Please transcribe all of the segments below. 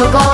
如果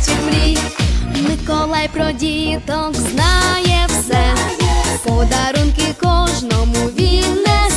дитячих мрій, Миколай про діток знає все, подарунки кожному він несе.